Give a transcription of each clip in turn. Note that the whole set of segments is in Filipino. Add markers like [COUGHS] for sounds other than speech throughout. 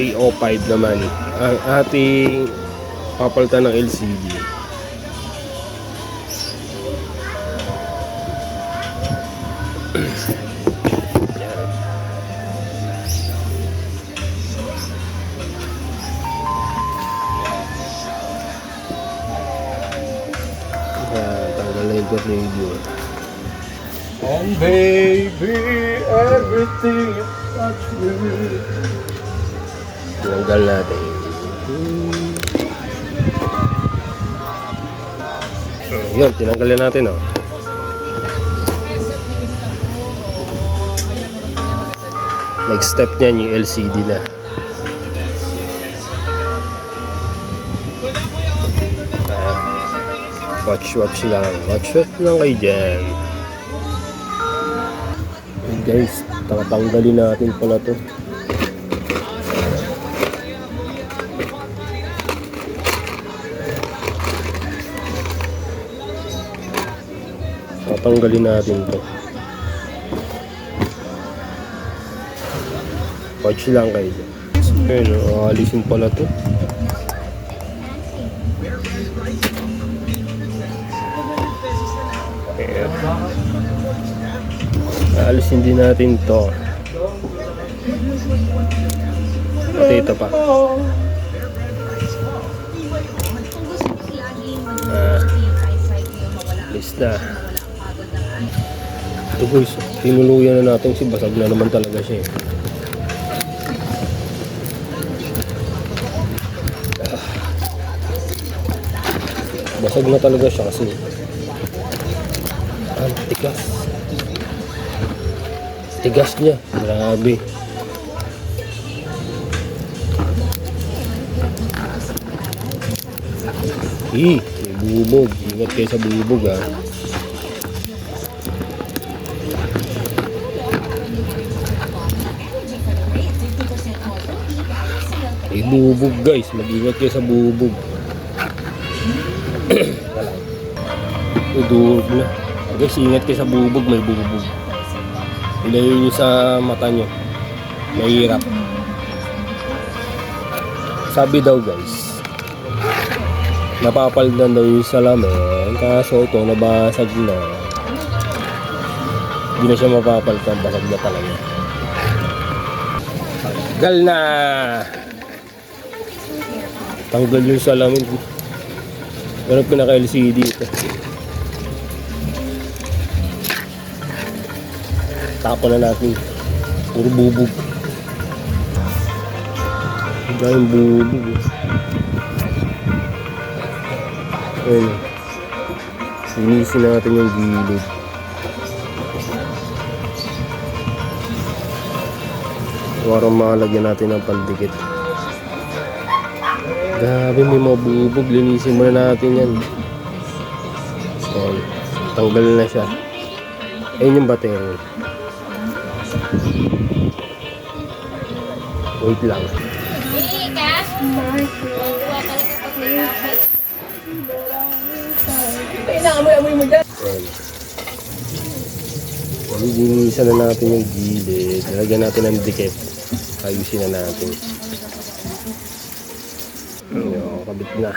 A05 naman. Ang ating papalitan ng LCD. Tornilyo. And baby, everything you touch me. Tinanggal natin. Yun, tinanggalin natin oh. Next step niyan yung LCD na. Ah, watch watch lang. Watch watch lang kayo dyan. Guys, tatanggalin natin pala to. Tatanggalin natin to. Watch lang kayo. Ayun, oh, alisin pala to. Ayan. Alisin din natin to. Pati ito pa. Ah, list na. Ito guys, tinuluyan na natin si basag na naman talaga siya eh. Ah. Basag na talaga siya kasi ang tigas. Tigas niya. Grabe. Eh, may bubog. Ingat kayo sa bubog ah. Bubog guys. Mag-ingat kayo sa bubog. [COUGHS] Udurog na. Guys, ingat kayo sa bubog. May bubog. Ilayo nyo sa mata nyo. Mahirap. Sabi daw guys, napapaldan daw yung salamin. Kaso ito, nabasag na. Hindi na siya mapapalitan. Basag na talaga. Tanggal na! Tanggal yung salamin. Pero pinaka-LCD ito. Tapon na natin. Puro bubog. Ang daming bubog. Ayun. Sinisin natin yung gilid. Parang malagyan natin ng pandikit. Grabe, may mga bubog. Linisin muna natin yan. Ayan. Tanggal na siya. Ayun yung battery. Wait lang. Ayan. Linisan na natin yung gilid. Lagyan natin ng dikit. Ayusin na natin. Ayan, kabit na.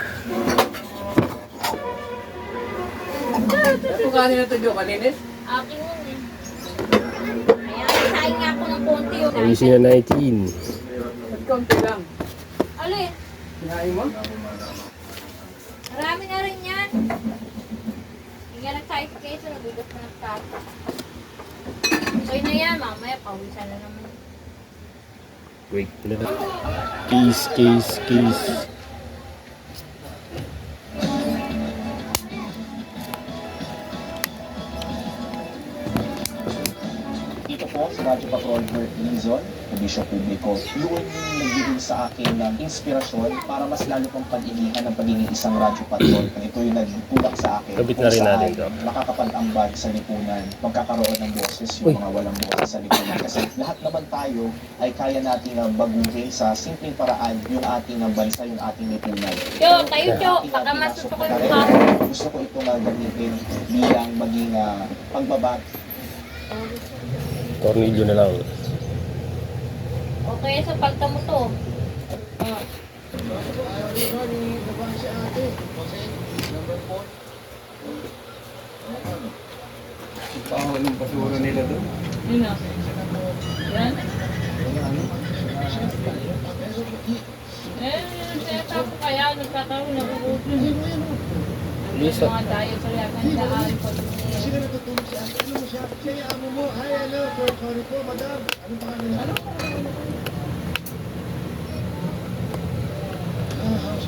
Ito kanina to Jo, kalinis? Akin yun eh. Ayan, saing nga ako ng konti yun. Ayusin na natin. At konti lang. Alin? Hinahin mo? Marami na rin yan. Hindi nga nag-size kayo, so nagugas na ng kasa. So yun na yan, mamaya pawisan na naman. Wait. Case, case, case. Po sa Radyo Patrol Bert Lizon, Kubisyo Publiko, yun yung nagbigay sa akin ng inspirasyon para mas lalo kong pag-inihan ng pagiging isang radyo patrol. Ito yung nagtulak sa akin Kabit na rin kung natin to. makakapag-ambag sa lipunan, magkakaroon ng boses yung Uy. mga walang boses sa lipunan. Kasi lahat naman tayo ay kaya nating uh, baguhin sa simpleng paraan yung ating uh, bansa, yung ating lipunan. Yo, tayo, Cho. Baka pinasok masuto ko na yung. Gusto ko itong gamitin bilang maging uh, pagbabat Tornilyo na lang. Okay, sa palta mo to. Pahon ng basura nila doon. Yun na. Yan. Eh, setup ko kaya, nagkataon na bubuklo. Lisa. Mga tayo sa lakan daan po.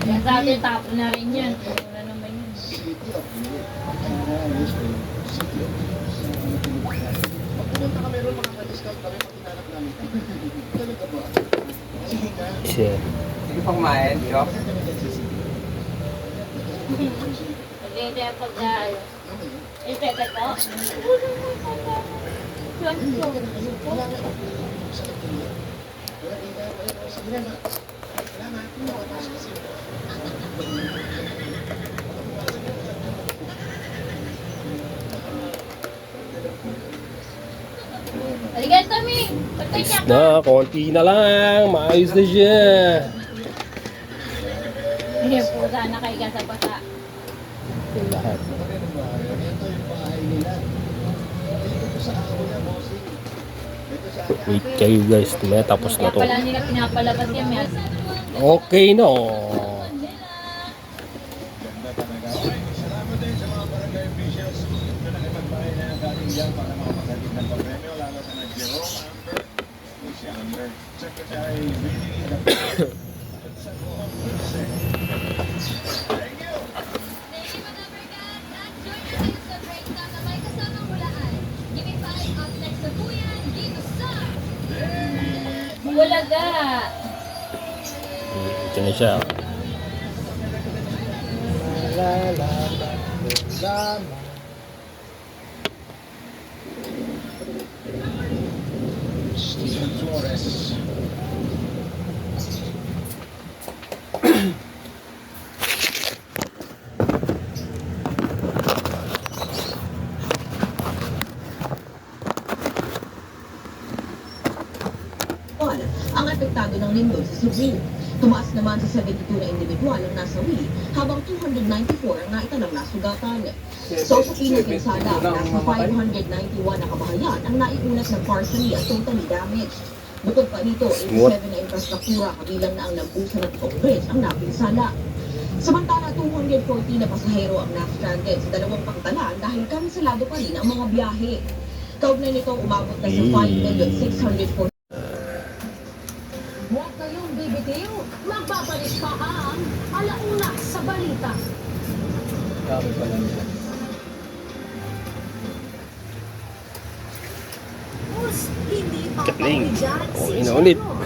Yan dati tapo na rin yan. Wala naman yun. Siya. Sige pang mayan, Chok. Hindi, hindi ang pagkaayos. Teka to. Yan, yan. Aligato, Mi! Ka! Na, konti na lang. Maayos na siya. Hindi po sana kayo ka sa basa. Lahat. Wait kayo guys. Tumaya tapos na to. Okay no. [COUGHS] Bulaga! Ito na siya. Paul, ang apektado ng lindol sa Cebu. Tumaas naman sa 72 na individual ang nasawi, habang 294 ang naitanang nasugatan. So sa Pino Pinsala, nasa 591 na kabahayan ang naiulat na partially at totally damaged. Bukod pa dito, 87 na infrastruktura kabilang na ang lambusan at bridge ang napinsala. Samantala, 240 na pasahero ang na-stranded sa dalawang pangtalan dahil kanselado pa rin ang mga biyahe. Kaugnay nito, umabot na sa 5,640 Huwag kayong bibitiw. Magbabalik pa ang alauna sa balita. Dami pala nila. Mas hindi Katling. papawijan Okay si na ulit. Senyor.